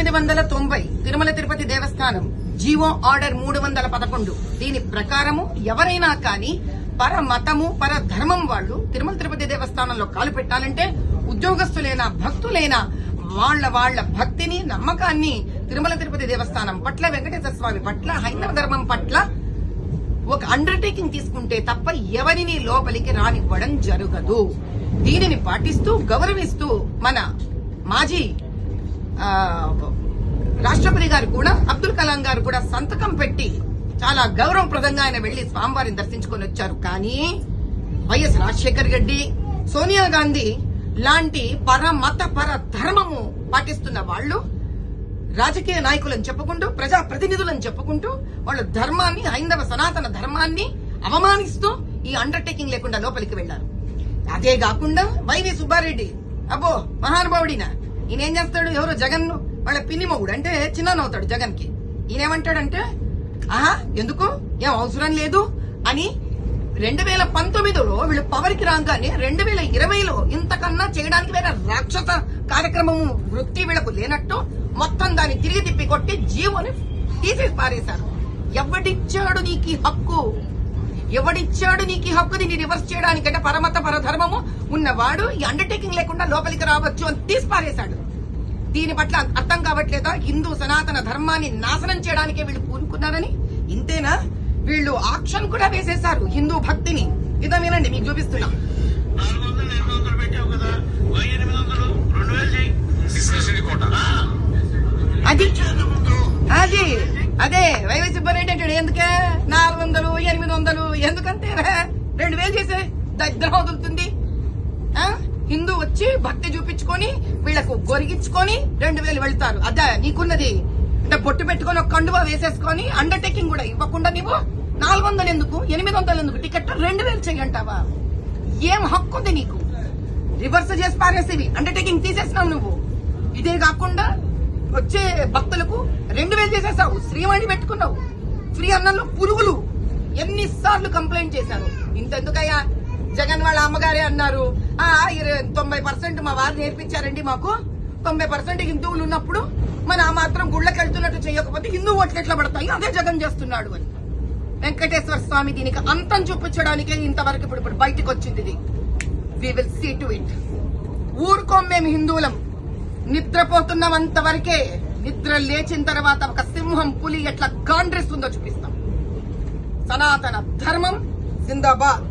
పంతొమ్మిది వందల తొంభై తిరుమల తిరుపతి దేవస్థానం జీవో ఆర్డర్ మూడు వందల పదకొండు. దీని ప్రకారము ఎవరైనా కానీ పర మతము పర ధర్మం వాళ్ళు తిరుమల తిరుపతి దేవస్థానంలో కాలు పెట్టాలంటే ఉద్యోగస్తులైనా భక్తులైనా వాళ్ళ వాళ్ళ భక్తిని నమ్మకాన్ని తిరుమల తిరుపతి దేవస్థానం పట్ల వెంకటేశ్వర స్వామి పట్ల హైందవ ధర్మం పట్ల ఒక అండర్టేకింగ్ తీసుకుంటే తప్ప ఎవరిని లోపలికి రానివ్వడం జరగదు. దీనిని పాటిస్తూ గౌరవిస్తూ మన మాజీ రాష్ట్రపతి గారు కూడా అబ్దుల్ కలాం గారు కూడా సంతకం పెట్టి చాలా గౌరవప్రదంగా ఆయన వెళ్ళి స్వామివారిని దర్శించుకొని వచ్చారు. కానీ వైఎస్ రాజశేఖర్ రెడ్డి సోనియా గాంధీ లాంటి పర మత పర ధర్మము పాటిస్తున్న వాళ్ళు రాజకీయ నాయకులను చెప్పుకుంటూ ప్రజా ప్రతినిధులను చెప్పుకుంటూ వాళ్ళ ధర్మాన్ని హైందవ సనాతన ధర్మాన్ని అవమానిస్తూ ఈ అండర్టేకింగ్ లేకుండా లోపలికి వెళ్ళారు అదే కాకుండా వైవి సుబ్బారెడ్డి అబ్బో మహానుభావుడిన ఈయనేం చేస్తాడు? ఎవరో? జగన్ వాళ్ళ పిన్ని మొగుడు. అంటే చిన్ననవుతాడు జగన్కి ఈయనేమంటాడంటే ఆహా ఎందుకు? ఏం అవసరం లేదు? అని రెండు వేల పంతొమ్మిదిలో వీళ్ళు పవర్కి రాగానే రెండు వేల ఇరవైలో ఇంతకన్నా చేయడానికి వేరే రాక్షస కార్యక్రమము వృత్తి వీళ్ళకు లేనట్టు మొత్తం దాన్ని తిరిగి తిప్పి కొట్టి జీవోని తీసేసి పారేశారు. ఎవడిచ్చాడు నీకు హక్కు? ఎవడిచ్చాడు నీకు ఈ హక్కు దీన్ని రివర్స్ చేయడానికంటే పరమత పరధర్మము ఉన్నవాడు ఈ అండర్టేకింగ్ లేకుండా లోపలికి రావచ్చు అని తీసి పారేశాడు దీని పట్ల అర్థం కావట్లేదా? హిందూ సనాతన ధర్మాన్ని నాశనం చేయడానికే వీళ్ళు పూనుకున్నారని? ఇంతేనా? వీళ్ళు ఆక్షన్ కూడా వేసేశారు హిందూ భక్తిని. ఇదో వినండి మీకు చూపిస్తున్నా. నాలుగు వందలు ఎనిమిది వందలు పెట్టావు కదా ఓ ఎనిమిది వందలు రెండు వేలు చేయి విశ్లేషణ కోట అది చేద్దాం ముందు అది అదే వైవి సుబ్బారెడ్డి అంటాడు ఎందుకే నాలుగు వందలు ఎనిమిది వందలు ఎందుకంతేరా రెండు వేలు చేసే దరిద్రం వదులుతుంది హిందూ వచ్చి భక్తి చూపించుకొని వీళ్ళకు గొరిగించుకొని రెండు వేలు వెళ్తారు. అదే నీకున్నది. అంటే బొట్టు పెట్టుకొని ఒక కండువా వేసేసుకొని అండర్టేకింగ్ కూడా ఇవ్వకుండా నీవు నాలుగు వందలు ఎందుకు ఎనిమిది వందలు ఎందుకు టికెట్ రెండు వేలు చెయ్యంటావా ఏం హక్కు ఉంది నీకు? రివర్స్ చేసి పారేసేవి అండర్టేకింగ్ తీసేసినావు నువ్వు. ఇదే కాకుండా వచ్చే భక్తులకు రెండు వేలు చేసేసావు. శ్రీవాణి పెట్టుకున్నావు. ఫ్రీ అన్నంలో పురుగులు ఎన్నిసార్లు కంప్లైంట్ చేశాను ఇంతెందుకయ్యా? జగన్ వాళ్ళ అమ్మగారే అన్నారు. ఆ ఇరవై- తొంభై పర్సెంట్ మా వారు నేర్పించారండి మాకు. తొంభై పర్సెంట్ హిందువులు ఉన్నప్పుడు మన ఆ మాత్రం గుళ్ళకి వెళ్తున్నట్టు చేయకపోతే హిందూ ఓట్లు ఎట్లా పడతాయి? అదే జగన్ చేస్తున్నాడు అని. వెంకటేశ్వర స్వామి దీనికి అంతం చూపించడానికే ఇంతవరకు ఇప్పుడు ఇప్పుడు బయటకు వచ్చింది ఇది. We will see to it ఊరుకోం మేము హిందువులం. నిద్రపోతున్నాం అంతవరకే నిద్ర లేచిన తర్వాత ఒక సింహం పులి ఎట్లా గాండ్రిస్తుందో చూపిస్తాం. సనాతన ధర్మం जिंदाबाद